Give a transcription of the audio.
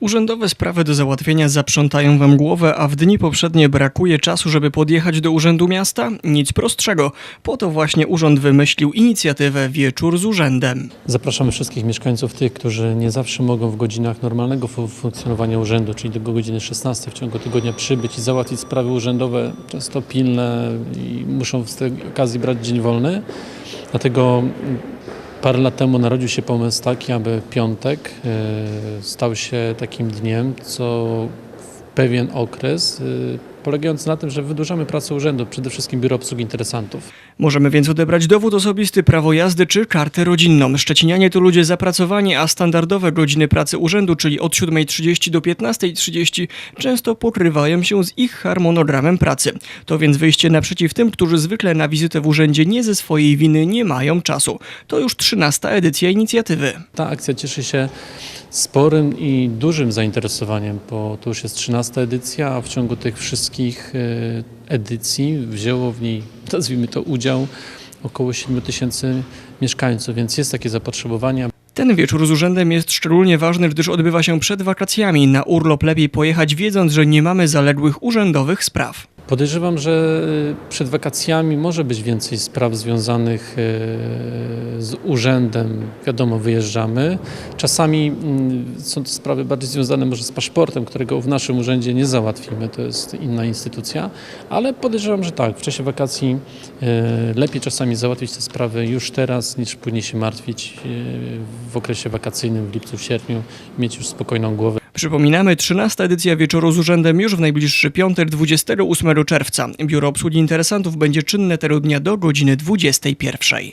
Urzędowe sprawy do załatwienia zaprzątają wam głowę, a w dni poprzednie brakuje czasu, żeby podjechać do Urzędu Miasta? Nic prostszego. Po to właśnie urząd wymyślił inicjatywę Wieczór z Urzędem. Zapraszamy wszystkich mieszkańców, tych, którzy nie zawsze mogą w godzinach normalnego fu- funkcjonowania urzędu, czyli do godziny 16 w ciągu tygodnia przybyć i załatwić sprawy urzędowe, często pilne i muszą z tej okazji brać dzień wolny. Dlatego parę lat temu narodził się pomysł taki, aby piątek e, stał się takim dniem, co w pewien okres, polegający na tym, że wydłużamy pracę urzędu, przede wszystkim Biuro Obsługi Interesantów. Możemy więc odebrać dowód osobisty, prawo jazdy czy kartę rodzinną. Szczecinianie to ludzie zapracowani, a standardowe godziny pracy urzędu, czyli od 7.30 do 15.30, często pokrywają się z ich harmonogramem pracy. To więc wyjście naprzeciw tym, którzy zwykle na wizytę w urzędzie nie ze swojej winy nie mają czasu. To już 13 edycja inicjatywy. Ta akcja cieszy się sporym i dużym zainteresowaniem, bo to już jest 13 edycja, a w ciągu tych wszystkich e, edycji wzięło w niej, nazwijmy to, udział około 7 tysięcy mieszkańców, więc jest takie zapotrzebowanie. Ten wieczór z urzędem jest szczególnie ważny, gdyż odbywa się przed wakacjami. Na urlop lepiej pojechać, wiedząc, że nie mamy zaległych urzędowych spraw. Podejrzewam, że e, przed wakacjami może być więcej spraw związanych e, z urzędem. Wiadomo, wyjeżdżamy. Czasami mm, są to sprawy bardziej związane może z paszportem, którego w naszym urzędzie nie załatwimy, to jest inna instytucja, ale podejrzewam, że tak, w czasie wakacji e, lepiej czasami załatwić te sprawy już teraz, niż później się martwić w okresie wakacyjnym w lipcu, w sierpniu, mieć już spokojną głowę. Przypominamy, 13 edycja wieczoru z urzędem już w najbliższy piątek 28 czerwca. Biuro Obsługi Interesantów będzie czynne tego dnia do godziny 21.